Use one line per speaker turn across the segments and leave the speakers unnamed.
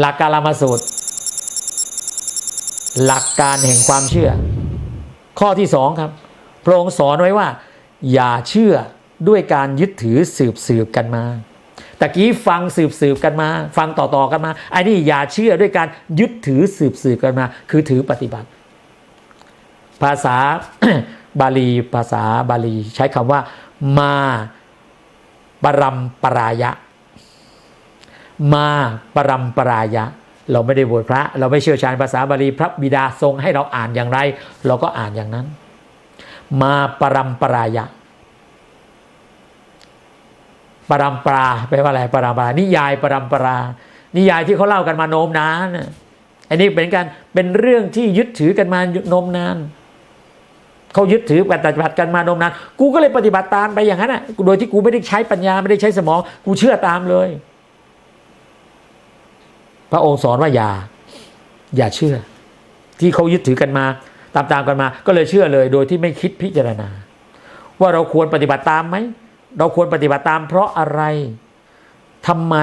หลักการลมาสูตร หลักการแห่งความเชื่อ ข้อที่สองครับพระองค์สอนไว้ว่า อย่าเชื่อด้วยการยึดถือสืบสืบกันมาตะกี้ฟังสืบสืบกันมา ฟังต่อๆกันมาไอ้นี่อย่าเชื่อด้วยการยึดถือสืบสืบกันมา คือถือปฏิบัติ ภาษาบาลีภาษาบาลีใช้คำว่า มาปรัมปรายะ มาปรัมปรายะ เราไม่ได้บวชพระ เราไม่เชี่ยวชาญภาษาบาลีพระบิดาทรงให้เราอ่านอย่างไร เราก็อ่านอย่างนั้น มาปรัมปรายะปรัมปราแปลว่าอะไรปรัมปรานิยายปรัมปรา นิยายที่เขาเล่ากันมาโน้มนานน่ะอันนี้เป็นการเป็นเรื่องที่ยึดถือกันมาโน้มนานเขายึดถือปฏิบัติกันมานมนาน กูก็เลยปฏิบัติตามไปอย่างนั้นอะ โดยที่กูไม่ได้ใช้ปัญญาไม่ได้ใช้สมอง กูเชื่อตามเลย พระองค์สอนว่าอย่า อย่าเชื่อ ที่เขายึดถือกันมาตามตามๆกันมา ก็เลยเชื่อเลย โดยที่ไม่คิดพิจารณา ว่าเราควรปฏิบัติตามไหมเราควรปฏิบัติตาม เพราะอะไรทำไม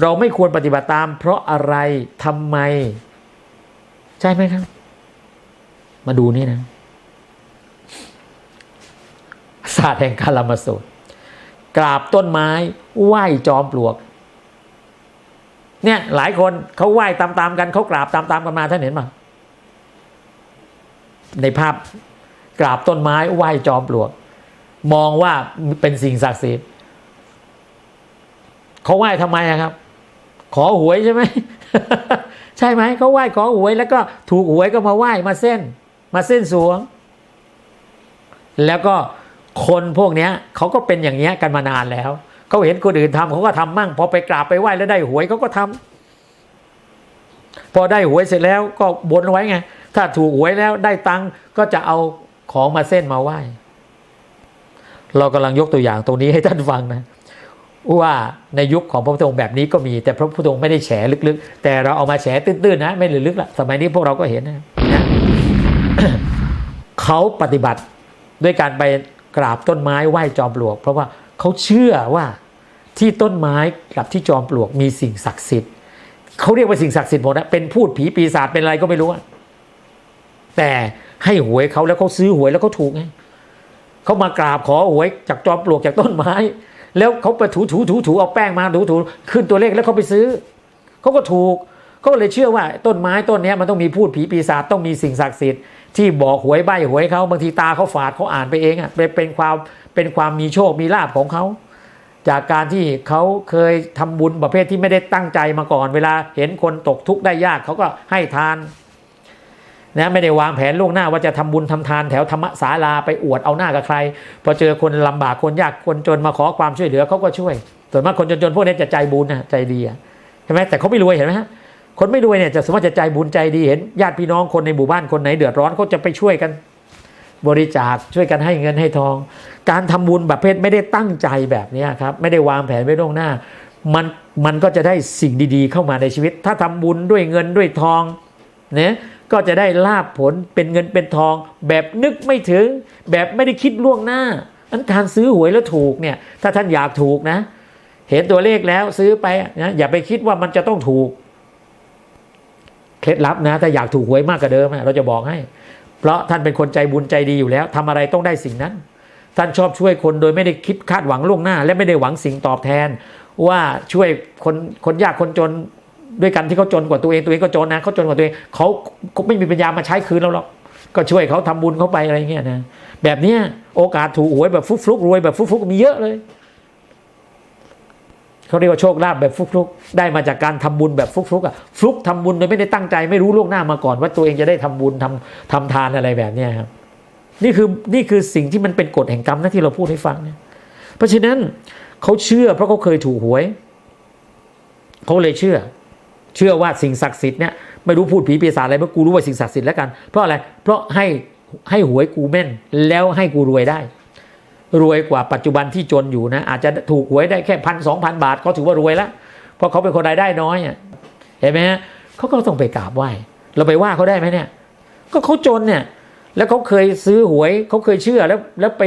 เราไม่ควรปฏิบัติตาม เพราะอะไรทำไม ใช่ไหมครับ มาดูนี่นะศาสตร์แห่งการลมาสูตรกราบต้นไม้ไหว้จอมปลวก เนี่ยหลายคนเขาไหว้ตามๆกันเขากราบตามๆกันมาท่านเห็นไหมในภาพกราบต้นไม้ไหว้จอมปลวก มองว่าเป็นสิ่งศักดิ์สิทธิ์เขาไหว้ทำไมครับ ขอหวยใช่ไหมใช่ไหมเขาไหว้ขอหวยแล้วก็ถูกหวยก็มาไหว้มาเส้น มาเส้นสวง แล้วก็คนพวกเนี้ยเขาก็เป็นอย่างเนี้ยกันมานานแล้ว เขาเห็นคนอื่นทำเขาก็ทำมั่ง พอไปกราบไปไหว้แล้วได้หวยเขาก็ทำพอได้หวยเสร็จแล้วก็บนไว้ไง ถ้าถูกหวยแล้วได้ตังค์ก็จะเอาของมาเส้นมาไหว้ เรากำลังยกตัวอย่างตรงนี้ให้ท่านฟังนะว่าในยุคของพระพุทธองค์แบบนี้ก็มี แต่พระพุทธองค์ไม่ได้แฉลึกๆ แต่เราเอามาแฉตื้นๆนะ ไม่ลึกๆละสมัยนี้พวกเราก็เห็นนะเขาปฏิบัติด้วยการไปกราบต้นไม้ไหว้จอมปลวก เพราะว่าเขาเชื่อว่า ที่ต้นไม้กับที่จอมปลวกมีสิ่งศักดิ์สิทธิ์เขาเรียกว่าสิ่งศักดิ์สิทธิ์หมดนะเป็นพูดผีปีศาจเป็นอะไรก็ไม่รู้อะแต่ให้หวยเขาแล้วเขาซื้อหวยแล้วเขาถูกไงเขามากราบขอหวยจากจอมปลวกจากต้นไม้ แล้วเขาไปถูถูถูถูเอาแป้งมาถูถูขึ้นตัวเลขแล้วเขาไปซื้อเขาก็ถูกเขาเลยเชื่อว่าต้นไม้ต้นนี้มันต้องมีพูดผีปีศาจต้องมีสิ่งศักดิ์สิทธิ์ที่บอกหวยใบหวยเขาบางทีตาเขาฝาดเขาอ่านไปเองอะเป็นเป็นความเป็นความมีโชคมีลาภของเขา จากการที่เขาเคยทำบุญประเภทที่ไม่ได้ตั้งใจมาก่อน เวลาเห็นคนตกทุกข์ได้ยากเขาก็ให้ทานนะไม่ได้วางแผนล่วงหน้าว่าจะทำบุญทำทานแถวธรรมศาลาไปอวดเอาหน้ากับใครพอเจอคนลำบากคนยากคนจนมาขอความช่วยเหลือเขาก็ช่วย ส่วนมากคนจนๆพวกนี้จะใจบุญนะใจดีอะใช่ไหมแต่เขาไม่รวยเห็นไหมฮะคนไม่รวยเนี่ยจะสมมติจะใจบุญใจดีเห็นญาติพี่น้องคนในหมู่บ้านคนไหนเดือดร้อนเขาจะไปช่วยกัน บริจาคช่วยกันให้เงินให้ทอง การทำบุญแบบเพศไม่ได้ตั้งใจแบบนี้ครับไม่ได้วางแผนไว้ล่วงหน้า มันมันก็จะได้สิ่งดีๆ เข้ามาในชีวิต ถ้าทำบุญด้วยเงินด้วยทองเนี่ยก็จะได้ลาบผลเป็นเงินเป็นทอง แบบนึกไม่ถึง แบบไม่ได้คิดล่วงหน้าอันการซื้อหวยแล้วถูกเนี่ยถ้าท่านอยากถูกนะ เห็นตัวเลขแล้วซื้อไปนะอย่าไปคิดว่ามันจะต้องถูก เคล็ดลับนะ ถ้าอยากถูกหวยมากกว่าเดิมนะเราจะบอกให้ เพราะท่านเป็นคนใจบุญใจดีอยู่แล้วทำอะไรต้องได้สิ่งนั้น ท่านชอบช่วยคนโดยไม่ได้คิดคาดหวังล่วงหน้า และไม่ได้หวังสิ่งตอบแทน ว่าช่วยคนคนยากคนจนด้วยกันที่เขาจนกว่าตัวเองตัวเองก็จนนะเขาจนกว่าตัวเองเขาไม่มีปัญญามาใช้คืนเราหรอกก็ช่วยเขาทำบุญเขาไปอะไรเงี้ยนะแบบเนี้ยโอกาสถูกหวยแบบฟุกฟุกรวยแบบฟุกฟุกมีเยอะเลย เขาเรียกว่าโชคลาภแบบฟุกฟลุกได้มาจากการทำบุญแบบฟุกฟลุกอะฟลุกทำบุญโดยไม่ได้ตั้งใจไม่รู้ล่วงหน้ามาก่อน ว่าตัวเองจะได้ทำบุญทำทำทานอะไรแบบนี้ครับนี่คือนี่คือสิ่งที่มันเป็นกฎแห่งกรรมนะที่เราพูดให้ฟังเนี่ยเพราะฉะนั้นเขาเชื่อเพราะเขาเคยถูกหวยเขาเลยเชื่อ เชื่อว่าสิ่งศักดิ์สิทธิ์เนี่ยไม่รู้พูดผีปีศาจอะไรเมื่อกูรู้ว่าสิ่งศักดิ์สิทธิ์แล้วกัน เพราะอะไรเพราะให้ให้หวยกูแม่นแล้วให้กูรวยได้ รวยกว่าปัจจุบันที่จนอยู่นะ อาจจะถูกหวยได้แค่พันสองพันบาทเขาถือว่ารวยแล้วเพราะเขาเป็นคนรายได้น้อยเห็นไหมฮะเขาก็ต้องไปกราบไหว้เราไปว่าเขาได้ไหมเนี่ย ก็เขาจนเนี่ย แล้วเขาเคยซื้อหวยเขาเคยเชื่อแล้วแล้วไป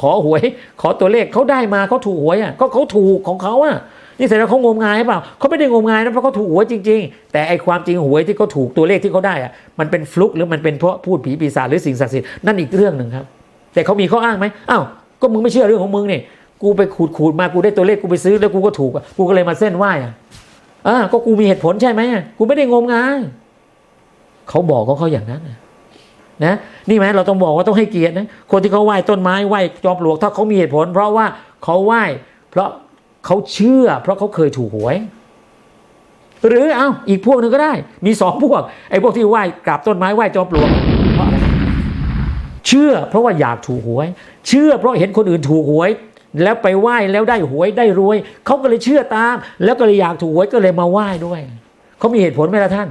ขอหวย ขอตัวเลขเขาได้มาเขาถูกหวยอะก็เขาถูกของเขาอะนี่แสดงว่าเขางมงายหรือเปล่าเขาไม่ได้งมงายนะเพราะเขาถูกหวยจริง ๆ แต่ไอความจริงหวยที่เขาถูกตัวเลขที่เขาได้อะมันเป็นฟลุกหรือมันเป็นเพราะพูดผีปีศาจหรือสิ่งศักดิ์สิทธิ์นั่นอีกเรื่องหนึ่งครับ แต่เขามีข้ออ้างไหมอ้าว ก็มึงไม่เชื่อเรื่องของมึงนี่กูไปขูดขูดมากูได้ตัวเลขกูไปซื้อแล้วกูก็ถูกกูก็เลยมาเส้นไหว้อะอ่าก็กูมีเหตุผลใช่ไหมกูไม่ได้งมงายเขาบอกของเขาอย่างนั้นนะนะนี่ไหมเราต้องบอกว่าต้องให้เกียรตินะคนที่เขาไหว้ต้นไม้ไหว้จอมปลวกถ้าเขามีเหตุผล เพราะว่าเขาไหว้เพราะเขาเชื่อ เพราะเขาเคยถูกหวย หรือเอาอีกพวกหนึ่งก็ได้ มีสองพวกไอ้พวกที่ไหว้กราบต้นไม้ไหว้จอมปลวกเพราะอะไรเชื่อ เพราะว่าอยากถูกหวย เชื่อเพราะเห็นคนอื่นถูกหวย แล้วไปไหว้แล้วได้หวยได้รวยเขาก็เลยเชื่อตาม แล้วก็เลยอยากถูกหวยก็เลยมาไหว้ด้วยเขามีเหตุผลไหมล่ะท่าน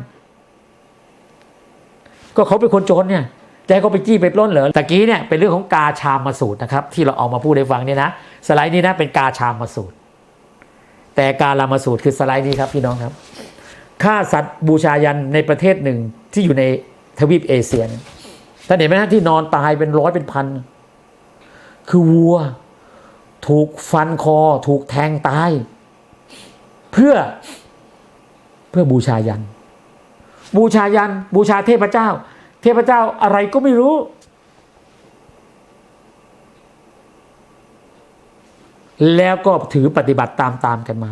ก็เขาเป็นคนจนเนี่ยจะให้เขาไปจี้ไปปล้นเหรอตะกี้เนี่ยเป็นเรื่องของกาชามมาสูตรนะครับ ที่เราเอามาพูดให้ฟังเนี่ยนะสไลด์นี้นะเป็นกาชามมาสูตร แต่กาลามาสูตรคือสไลด์นี้ครับพี่น้องครับฆ่าสัตว์บูชายันในประเทศหนึ่งที่อยู่ในทวีปเอเชียเนี่ยท่านเห็นไหมฮะที่นอนตายเป็นร้อยเป็นพัน คือวัว ถูกฟันคอ ถูกแทงตาย เพื่อเพื่อบูชายัน บูชายัน บูชาเทพเจ้า เทพเจ้าอะไรก็ไม่รู้ แล้วก็ถือปฏิบัติตามตามๆกันมา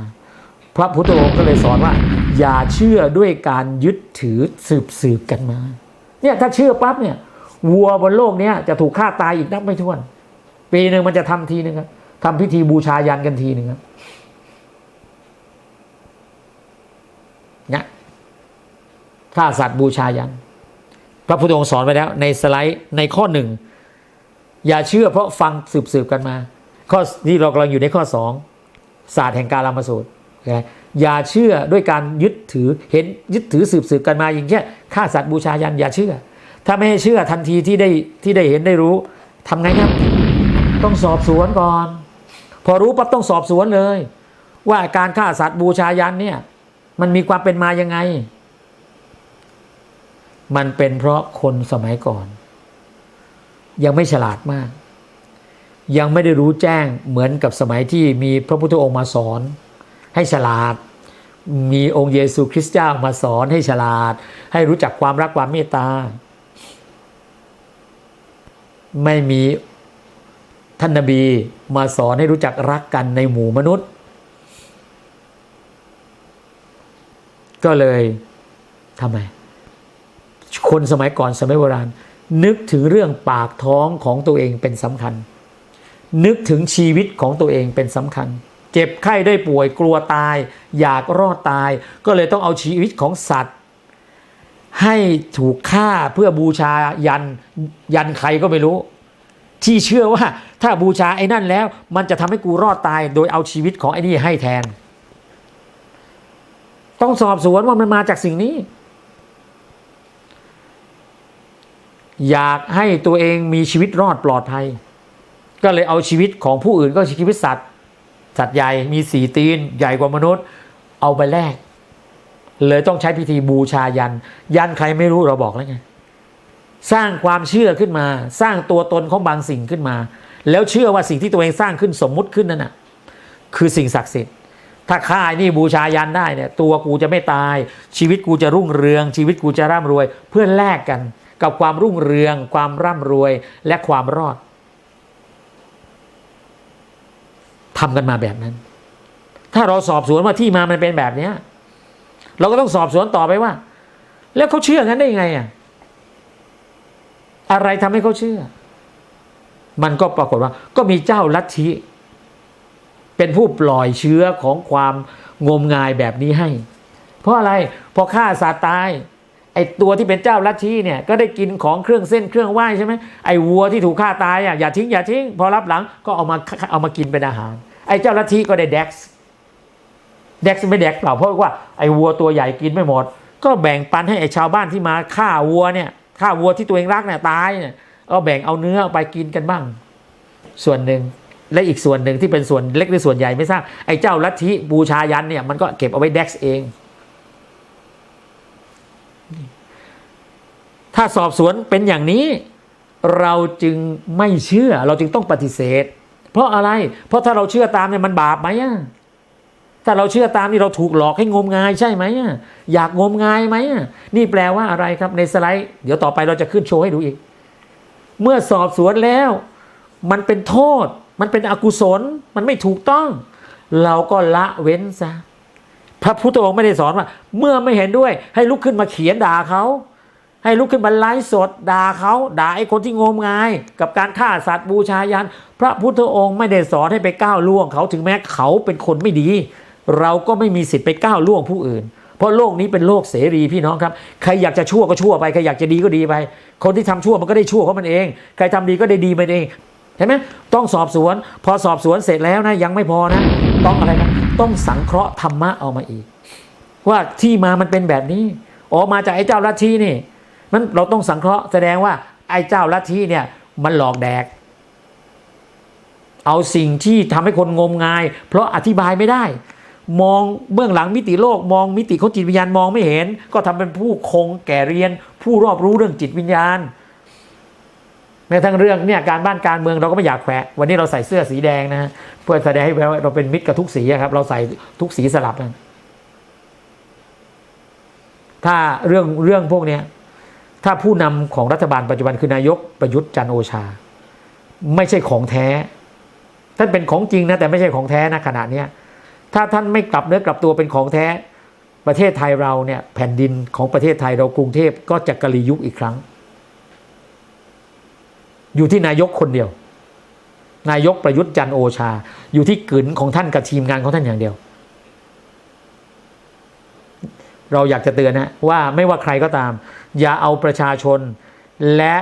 พระพุทธองค์ก็เลยสอนว่า อย่าเชื่อด้วยการยึดถือสืบสืบกันมา เนี่ยถ้าเชื่อปั๊บเนี่ยวัวบนโลกเนี้ยจะถูกฆ่าตายอีกนับไม่ถ้วน ปีหนึ่งมันจะทำทีหนึ่งครับทำพิธีบูชายันกันทีหนึ่งครับเนี่ยฆ่าสัตว์บูชายัน พระพุทธองค์สอนไว้แล้ว ในสไลด์ในข้อหนึ่งอย่าเชื่อเพราะฟังสืบสืบๆกันมา ข้อที่เรากำลังอยู่ในข้อสองศาสตร์แห่งการลามาสูตรอย่าเชื่อด้วยการยึดถือเห็นยึดถือสืบสืบกันมาอย่างเช่นฆ่าสัตว์บูชายันอย่าเชื่อ ถ้าไม่ให้เชื่อทันทีที่ได้ที่ได้เห็นได้รู้ทำไงครับ ต้องสอบสวนก่อน พอรู้ปั๊บต้องสอบสวนเลย ว่าการฆ่าสัตว์บูชายันเนี่ยมันมีความเป็นมายังไง มันเป็นเพราะคนสมัยก่อน ยังไม่ฉลาดมาก ยังไม่ได้รู้แจ้งเหมือนกับสมัยที่มีพระพุทธองค์มาสอน ให้ฉลาด มีองค์เยซูคริสต์เจ้ามาสอนให้ฉลาด ให้รู้จักความรักความเมตตา ไม่มี ท่านนบีมาสอนให้รู้จักรักกันในหมู่มนุษย์ ก็เลยทำไม คนสมัยก่อนสมัยโบราณ นึกถึงเรื่องปากท้องของตัวเองเป็นสำคัญ นึกถึงชีวิตของตัวเองเป็นสำคัญ เจ็บไข้ได้ป่วยกลัวตาย อยากรอดตาย ก็เลยต้องเอาชีวิตของสัตว์ ให้ถูกฆ่าเพื่อบูชายันยันใครก็ไม่รู้ ที่เชื่อว่าถ้าบูชาไอ้นั่นแล้ว มันจะทำให้กูรอดตายโดยเอาชีวิตของไอ้นี่ให้แทน ต้องสอบสวนว่ามันมาจากสิ่งนี้ อยากให้ตัวเองมีชีวิตรอดปลอดภัย ก็เลยเอาชีวิตของผู้อื่นก็ชีวิตสัตว์ สัตว์ใหญ่มีสีตีน ใหญ่กว่ามนุษย์ เอาไปแลกเลยต้องใช้พิธีบูชายัน ยันใครไม่รู้เราบอกแล้วไง สร้างความเชื่อขึ้นมา สร้างตัวตนของบางสิ่งขึ้นมา แล้วเชื่อว่าสิ่งที่ตัวเองสร้างขึ้นสมมุติขึ้นนั่นน่ะคือสิ่งศักดิ์สิทธิ์ ถ้าข้านี่บูชายันได้เนี่ยตัวกูจะไม่ตาย ชีวิตกูจะรุ่งเรือง ชีวิตกูจะร่ำรวย เพื่อแลกกันกับความรุ่งเรือง ความร่ำรวยและความรอดทำกันมาแบบนั้น ถ้าเราสอบสวนว่าที่มามันเป็นแบบนี้เราก็ต้องสอบสวนต่อไปว่า แล้วเขาเชื่องั้นได้ยังไงอะ อะไรทำให้เขาเชื่อ มันก็ปรากฏว่า ก็มีเจ้าลัทธิเป็นผู้ปล่อยเชื้อของความงมงายแบบนี้ให้ เพราะอะไรพอฆ่าสัตว์ตายไอตัวที่เป็นเจ้าลัทธิเนี่ยก็ได้กินของเครื่องเส้นเครื่องไหว้ใช่ไหมไอวัวที่ถูกฆ่าตายอะอย่าทิ้งอย่าทิ้ง พอรับหลังก็เอามาเอามากินเป็นอาหาร ไอเจ้าลัทธิก็ได้เด็กซ์เด็กซ์ไม่เด็กเปล่าเพราะว่าไอ้วัวตัวใหญ่กินไม่หมด ก็แบ่งปันให้ไอ้ชาวบ้านที่มาฆ่าวัวเนี่ย ฆ่าวัวที่ตัวเองรักเนี่ยตายเนี่ยก็แบ่งเอาเนื้อไปกินกันบ้าง ส่วนหนึ่งและอีกส่วนหนึ่งที่เป็นส่วนเล็กหรือส่วนใหญ่ไม่ทราบไอ้เจ้าลัทธิบูชายันเนี่ยมันก็เก็บเอาไว้เด็กเอง ถ้าสอบสวนเป็นอย่างนี้ เราจึงไม่เชื่อเราจึงต้องปฏิเสธ เพราะอะไร เพราะถ้าเราเชื่อตามเนี่ยมันบาปไหมอะ ถ้าเราเชื่อตามนี่เราถูกหลอกให้งมงายใช่ไหมอยากงมงายไหมนี่แปลว่าอะไรครับในสไลด์ เดี๋ยวต่อไปเราจะขึ้นโชว์ให้ดูอีก เมื่อสอบสวนแล้ว มันเป็นโทษ มันเป็นอกุศล มันไม่ถูกต้อง เราก็ละเว้นซะพระพุทธองค์ไม่ได้สอนว่า เมื่อไม่เห็นด้วย ให้ลุกขึ้นมาเขียนด่าเขาให้ลุกขึ้นมาไลฟ์สดด่าเขาด่าไอ้คนที่งมงาย กับการฆ่าสัตว์บูชายัน พระพุทธองค์ไม่ได้สอนให้ไปก้าวล่วงเขาถึงแม้เขาเป็นคนไม่ดี เราก็ไม่มีสิทธิ์ไปก้าวล่วงผู้อื่น เพราะโลกนี้เป็นโลกเสรีพี่น้องครับ ใครอยากจะชั่วก็ชั่วไป ใครอยากจะดีก็ดีไป คนที่ทำชั่วมันก็ได้ชั่วเพราะมันเอง ใครทำดีก็ได้ดีมันเองเห็นไหมต้องสอบสวน พอสอบสวนเสร็จแล้วนะยังไม่พอนะ ต้องอะไรนะต้องสังเคราะห์ธรรมะเอามาอีก ว่าที่มามันเป็นแบบนี้อ๋อมาจากไอ้เจ้าลัทธินี่นั้นเราต้องสังเคราะห์แสดงว่าไอ้เจ้าลัทธิเนี่ยมันหลอกแดก เอาสิ่งที่ทำให้คนงมงาย เพราะอธิบายไม่ได้ มองเบื้องหลังมิติโลกมองมิติของจิตวิญญาณมองไม่เห็น ก็ทำเป็นผู้คงแก่เรียน ผู้รอบรู้เรื่องจิตวิญญาณแม้ทั้งเรื่องเนี่ยการบ้านการเมืองเราก็ไม่อยากแขวะวันนี้เราใส่เสื้อสีแดงนะฮะเพื่อแสดงให้เราเป็นมิตรกับทุกสีครับ เราใส่ทุกสีสลับกันถ้าเรื่องเรื่องพวกเนี้ยถ้าผู้นำของรัฐบาลปัจจุบันคือนายกประยุทธ์จันโอชา ไม่ใช่ของแท้ท่านเป็นของจริงนะแต่ไม่ใช่ของแท้นะขณะเนี้ย ถ้าท่านไม่กลับเนื้อกลับตัวเป็นของแท้ ประเทศไทยเราเนี่ยแผ่นดินของประเทศไทยเรากรุงเทพก็จะกะลียุคอีกครั้ง อยู่ที่นายกคนเดียว นายกประยุทธ์จันโอชา อยู่ที่กลืนของท่านกับทีมงานของท่านอย่างเดียว เราอยากจะเตือนนะว่าไม่ว่าใครก็ตาม อย่าเอาประชาชนและ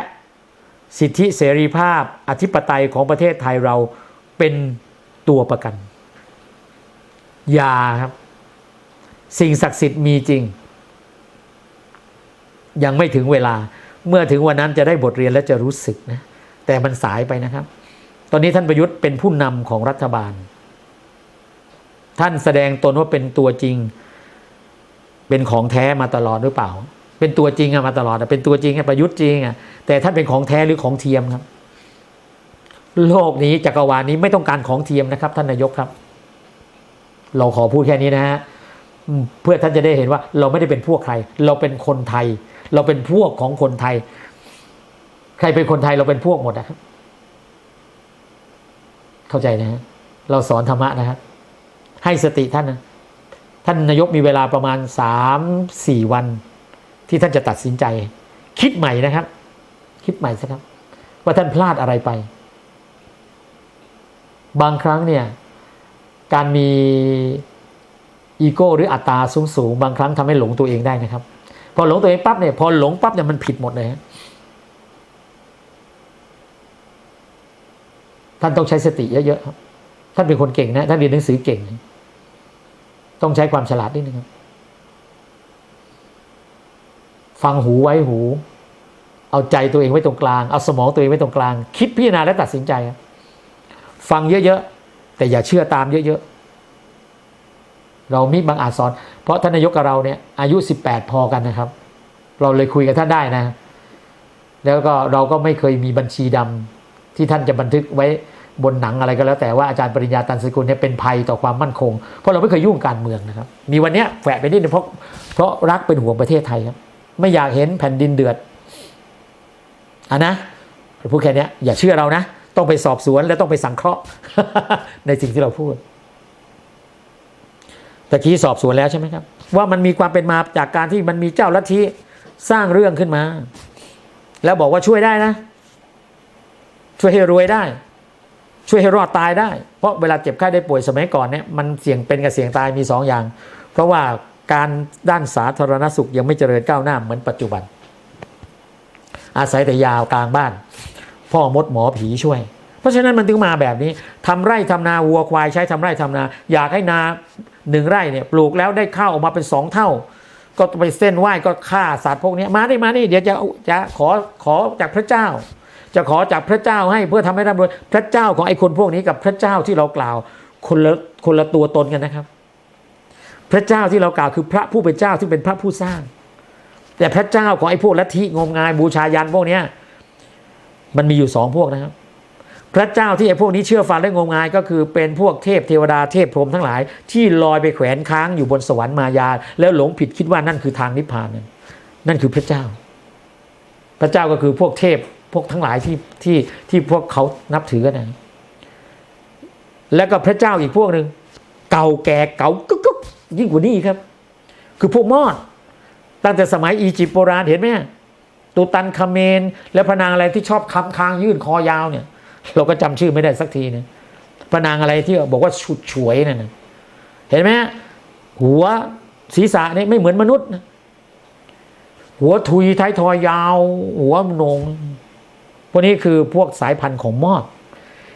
สิทธิเสรีภาพอธิปไตยของประเทศไทยเราเป็นตัวประกัน ย่าครับ สิ่งศักดิ์สิทธิ์มีจริง ยังไม่ถึงเวลา เมื่อถึงวันนั้นจะได้บทเรียนและจะรู้สึกนะ แต่มันสายไปนะครับ ตอนนี้ท่านประยุทธ์เป็นผู้นำของรัฐบาล ท่านแสดงตนว่าเป็นตัวจริง เป็นของแท้มาตลอดหรือเปล่า เป็นตัวจริงอะมาตลอดเป็นตัวจริงอะประยุทธ์จริงอะแต่ท่านเป็นของแท้หรือของเทียมครับ โลกนี้จักรวาลนี้ไม่ต้องการของเทียมนะครับ ท่านนายกครับ เราขอพูดแค่นี้นะฮะเพื่อท่านจะได้เห็นว่า เราไม่ได้เป็นพวกใคร เราเป็นคนไทย เราเป็นพวกของคนไทย ใครเป็นคนไทยเราเป็นพวกหมดนะครับ เข้าใจนะฮะเราสอนธรรมะนะครับให้สติท่านนะท่านนายกมีเวลาประมาณสามสี่วัน ที่ท่านจะตัดสินใจ คิดใหม่นะครับ คิดใหม่สักครับ ว่าท่านพลาดอะไรไป บางครั้งเนี่ย การมีอีโก้หรืออัตตราสูงสูงบางครั้งทำให้หลงตัวเองได้นะครับ พอหลงตัวเองปั๊บเนี่ยพอหลงปั๊บเนี่ยมันผิดหมดเลยฮะท่านต้องใช้สติเยอะๆครับท่านเป็นคนเก่งนะท่านเรียนหนังสือเก่ง ต้องใช้ความฉลาดนิดนึงครับ ฟังหูไว้หู เอาใจตัวเองไว้ตรงกลาง เอาสมองตัวเองไว้ตรงกลาง คิดพิจารณาและตัดสินใจ ฟังเยอะๆ แต่อย่าเชื่อตามเยอะๆ เรามีบางอาจสอน เพราะท่านนายกกับเราเนี่ยอายุ 18 พอกันนะครับ เราเลยคุยกับท่านได้นะ แล้วก็เราก็ไม่เคยมีบัญชีดำที่ท่านจะบันทึกไว้บนหนังอะไรก็แล้ว แต่ว่าอาจารย์ปริญญาตันสกุลเนี่ยเป็นภัยต่อความมั่นคง เพราะเราไม่เคยยุ่งการเมืองนะครับ มีวันเนี้ยแฝงไปนิดนึงเพราะเพราะรักเป็นห่วงประเทศไทยครับไม่อยากเห็นแผ่นดินเดือดอะนะพูดแค่นี้อย่าเชื่อเรานะ ต้องไปสอบสวนและต้องไปสังเคราะห์ ในสิ่งที่เราพูดตะกี้สอบสวนแล้วใช่ไหมครับ ว่ามันมีความเป็นมาจากการที่มันมีเจ้าลัทธิสร้างเรื่องขึ้นมา แล้วบอกว่าช่วยได้นะ ช่วยให้รวยได้ ช่วยให้รอดตายได้ เพราะเวลาเจ็บไข้ได้ป่วยสมัยก่อนเนี่ยมันเสี่ยงเป็นกับเสี่ยงตายมีสองอย่าง เพราะว่าการด้านสาธารณสุขยังไม่เจริญก้าวหน้าเหมือนปัจจุบัน อาศัยแต่ยาวกลางบ้าน พ่อมดหมอผีช่วย เพราะฉะนั้นมันถึงมาแบบนี้ทำไร่ทำนาวัวควายใช้ทำไร่ทำนา อยากให้นาหนึ่งไร่เนี่ยปลูกแล้วได้ข้าวออกมาเป็นสองเท่า ก็ไปเส้นไหว้ก็ฆ่าสัตว์พวกนี้มาได้มานี่เดี๋ยวจะจะขอขอจากพระเจ้า จะขอจากพระเจ้าให้เพื่อทำให้ร่ำรวยพระเจ้าของไอ้คนพวกนี้กับพระเจ้าที่เรากล่าวคนละคนละตัวตนกันนะครับ พระเจ้าที่เรากล่าวคือพระผู้เป็นเจ้าที่เป็นพระผู้สร้าง แต่พระเจ้าของไอ้พวกลัทธิงมงายบูชายันพวกเนี้ย มันมีอยู่สองพวกนะครับ พระเจ้าที่ไอ้พวกนี้เชื่อฟังและงมงายก็คือเป็นพวกเทพเทวดาเทพพรหมทั้งหลาย ที่ลอยไปแขวนค้างอยู่บนสวรรค์มายา แล้วหลงผิดคิดว่านั่นคือทางนิพพานนั่นนั่นคือพระเจ้า พระเจ้าก็คือพวกเทพพวกทั้งหลายที่ที่ที่พวกเขานับถือกันนะแล้วก็พระเจ้าอีกพวกหนึ่งเก่าแก่เก่ากึกกึกยิ่งกว่านี้ครับ คือพวกมอด ตั้งแต่สมัยอียิปต์โบราณเห็นไหม ตูตันคาเมน และพระนางอะไรที่ชอบคำค้างยื่นคอยาวเนี่ย เราก็จำชื่อไม่ได้สักทีเนี่ยพระนางอะไรที่บอกว่าฉุดฉวยนั่นนะเห็นไหมหัวศีรษะเนี่ยไม่เหมือนมนุษย์นะหัวทุยท้ายทอยยาว หัวโหนงพวกนี้คือพวกสายพันธุ์ของมอด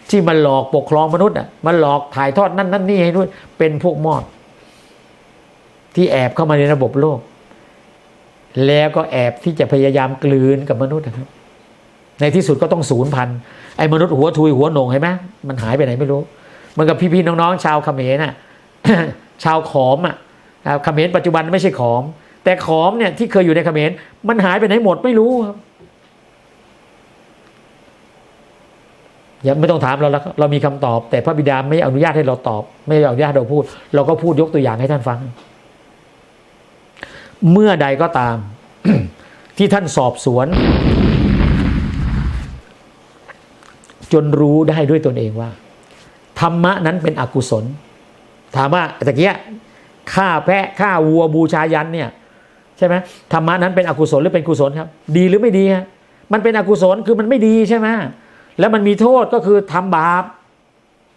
ที่มันหลอกปกครองมนุษย์อะมันหลอกถ่ายทอดนั่นนั่นนี่ให้ด้วยเป็นพวกมอดที่แอบเข้ามาในระบบโลก แล้วก็แอบที่จะพยายามกลืนกับมนุษย์นะครับ ในที่สุดก็ต้องสูญพันไอ้มนุษย์หัวทุยหัวโหนงเห็นไหมมันหายไปไหนไม่รู้เหมันกับพี่ๆน้องๆชาวเขมรน่ะชาวขอมอะเขมรปัจจุบันไม่ใช่ขอม แต่ขอมเนี่ยที่เคยอยู่ในเขมรมันหายไปไหนหมดไม่รู้ครับอย่าไม่ต้องถามเราแล้วเรามีคำตอบ แต่พระบิดาไม่อนุญาตให้เราตอบ ไม่อนุญาตให้เราพูด เราก็พูดยกตัวอย่างให้ท่านฟัง เมื่อใดก็ตาม ที่ท่านสอบสวน จนรู้ได้ด้วยตนเองว่า ธรรมะนั้นเป็นอกุศล ถามว่าตะเกียฆ่าแพะฆ่าวัวบูชายันเนี่ยใช่ไหมธรรมะนั้นเป็นอกุศลหรือเป็นกุศลครับ ดีหรือไม่ดีฮะมันเป็นอกุศลคือมันไม่ดีใช่ไหมแล้วมันมีโทษก็คือทำบาป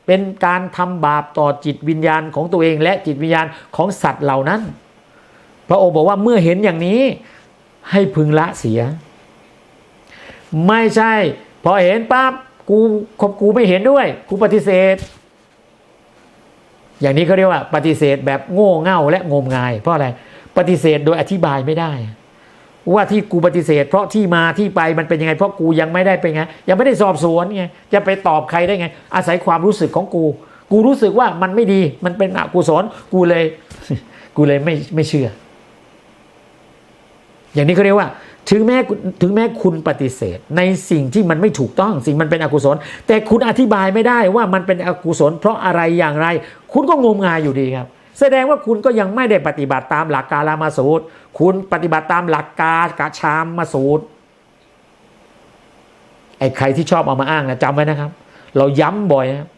เป็นการทำบาปต่อจิตวิญญาณของตัวเองและจิตวิญญาณของสัตว์เหล่านั้น พระองค์บอกว่าเมื่อเห็นอย่างนี้ ให้พึงละเสีย ไม่ใช่ พอเห็นปั๊บกูกูไม่เห็นด้วย กูปฏิเสธ อย่างนี้เขาเรียกว่า ปฏิเสธแบบโง่เง่าและงมงาย เพราะอะไรปฏิเสธโดยอธิบายไม่ได้ ว่าที่กูปฏิเสธ เพราะที่มาที่ไปมันเป็นยังไง เพราะกูยังไม่ได้เป็นไงยังไม่ได้สอบสวนไงจะไปตอบใครได้ไง อาศัยความรู้สึกของกู กูรู้สึกว่ามันไม่ดี มันเป็นอกุศลกูเลย กูเลยไม่ไม่เชื่อ อย่างนี้เขาเรียกว่า ถึงแม้ถึงแม้คุณปฏิเสธ ในสิ่งที่มันไม่ถูกต้องสิ่งมันเป็นอกุศล แต่คุณอธิบายไม่ได้ว่ามันเป็นอกุศล เพราะอะไรอย่างไร คุณก็งมงายอยู่ดีครับ แสดงว่าคุณก็ยังไม่ได้ปฏิบัติตามหลักกาลามาสูตร คุณปฏิบัติตามหลักกากาชามมาสูตรไอ้ใครที่ชอบเอามาอ้างนะจำไว้นะครับ เราย้ำบ่อยนะ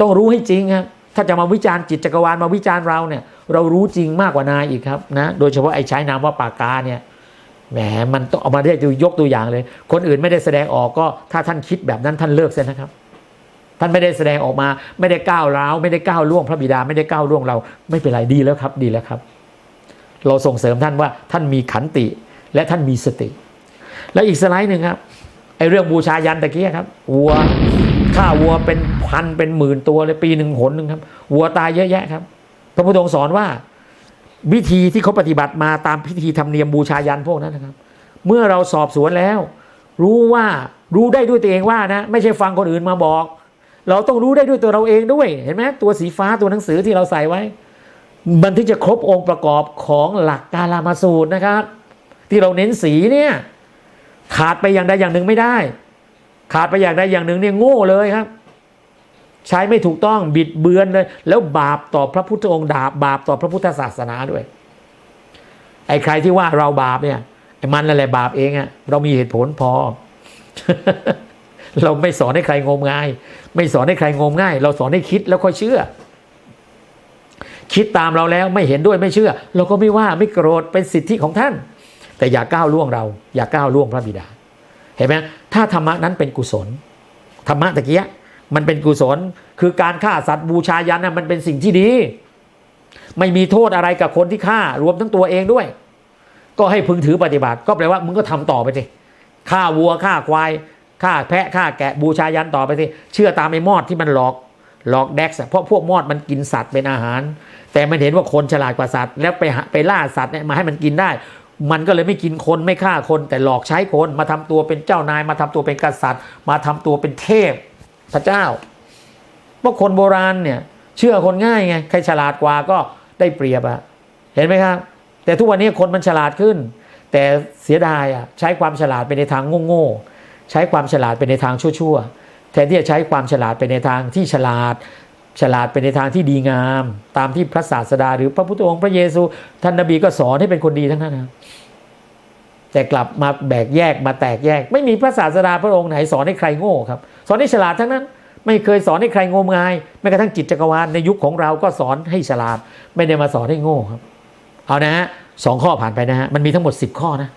ต้องรู้ให้จริงครับถ้าจะมาวิจารณ์จิตจักรวาลมาวิจารณ์เราเนี่ย เรารู้จริงมากกว่านายอีกครับนะ โดยเฉพาะไอ้ใช้นามว่าปากกาเนี่ย แหมมันต้องเอามาได้ดูยกตัวอย่างเลย คนอื่นไม่ได้แสดงออกก็ถ้าท่านคิดแบบนั้นท่านเลิกเสียนะครับ ท่านไม่ได้แสดงออกมาไม่ได้ก้าวร้าวไม่ได้ก้าวล่วงพระบิดาไม่ได้ก้าวล่วงเรา ไม่เป็นไรดีแล้วครับดีแล้วครับ เราส่งเสริมท่านว่าท่านมีขันติและท่านมีสติ แล้วอีกสไลด์หนึ่งครับไอเรื่องบูชายันตะกี้ครับวัวฆ่าวัวเป็นพันเป็นหมื่นตัวเลยปีหนึ่งหนหนึ่งครับวัวตายเยอะแยะครับ พระพุทธองค์สอนว่า วิธีที่เขาปฏิบัติมาตามพิธีธรรมเนียมบูชายันพวกนั้นนะครับ เมื่อเราสอบสวนแล้ว รู้ว่ารู้ได้ด้วยตัวเองว่านะ ไม่ใช่ฟังคนอื่นมาบอก เราต้องรู้ได้ด้วยตัวเราเองด้วย เห็นไหมตัวสีฟ้าตัวหนังสือที่เราใส่ไว้ มันที่จะครบองค์ประกอบของหลักการามาสูตรนะครับ ที่เราเน้นสีเนี่ยขาดไปอย่างใดอย่างหนึ่งไม่ได้ ขาดไปอย่างใดอย่างหนึ่งเนี่ยโง่เลยครับ ใช้ไม่ถูกต้องบิดเบือนเลย แล้วบาปต่อพระพุทธองค์ดาบบาปต่อพระพุทธศาสนาด้วย ไอ้ใครที่ว่าเราบาปเนี่ยไอ้มันนั่นแหละบาปเองอะเรามีเหตุผลพอ เราไม่สอนให้ใครงมงาย ไม่สอนให้ใครงมง่าย เราสอนให้คิดแล้วค่อยเชื่อ คิดตามเราแล้วไม่เห็นด้วยไม่เชื่อ เราก็ไม่ว่าไม่โกรธเป็นสิทธิของท่าน แต่อย่าก้าวล่วงเรา อย่าก้าวล่วงพระบิดา เห็นไหมถ้าธรรมะนั้นเป็นกุศลธรรมะตะเกีย มันเป็นกุศล คือการฆ่าสัตว์บูชายันนะมันเป็นสิ่งที่ดี ไม่มีโทษอะไรกับคนที่ฆ่ารวมทั้งตัวเองด้วย ก็ให้พึงถือปฏิบัติ ก็แปลว่ามึงก็ทำต่อไปสิฆ่าวัวฆ่าควายฆ่าแพะฆ่าแกะบูชายันต่อไปสิเชื่อตามไอ้มอดที่มันหลอกหลอกแดกเพราะพวกมอดมันกินสัตว์เป็นอาหาร แต่มันเห็นว่าคนฉลาดกว่าสัตว์ แล้วไปไปล่าสัตว์เนี่ยมาให้มันกินได้ มันก็เลยไม่กินคนไม่ฆ่าคน แต่หลอกใช้คนมาทำตัวเป็นเจ้านาย มาทำตัวเป็นกษัตริย์ มาทำตัวเป็นเทพ พระเจ้าเพราะคนโบราณเนี่ยเชื่อคนง่ายไงใครฉลาดกว่าก็ได้เปรียบอะเห็นไหมครับ แต่ทุกวันนี้คนมันฉลาดขึ้น แต่เสียดายอะใช้ความฉลาดไปในทางโง่ๆใช้ความฉลาดไปในทางชั่วๆแทนที่จะใช้ความฉลาดไปในทางที่ฉลาดฉลาดไปในทางที่ดีงาม ตามที่พระศาสดา หรือพระพุทธองค์พระเยซูท่านนบีก็สอนให้เป็นคนดีทั้งนั้นนะแต่กลับมาแบกแยกมาแตกแยก ไม่มีพระศาสดาพระองค์ไหนสอนให้ใครโง่ครับ สอนให้ฉลาดทั้งนั้น ไม่เคยสอนให้ใครงมงายแม้กระทั่งจิตจักรวาลในยุคของเราก็สอนให้ฉลาด ไม่ได้มาสอนให้โง่ครับ เอานะฮะสองข้อผ่านไปนะฮะมันมีทั้งหมด 10 ข้อนะ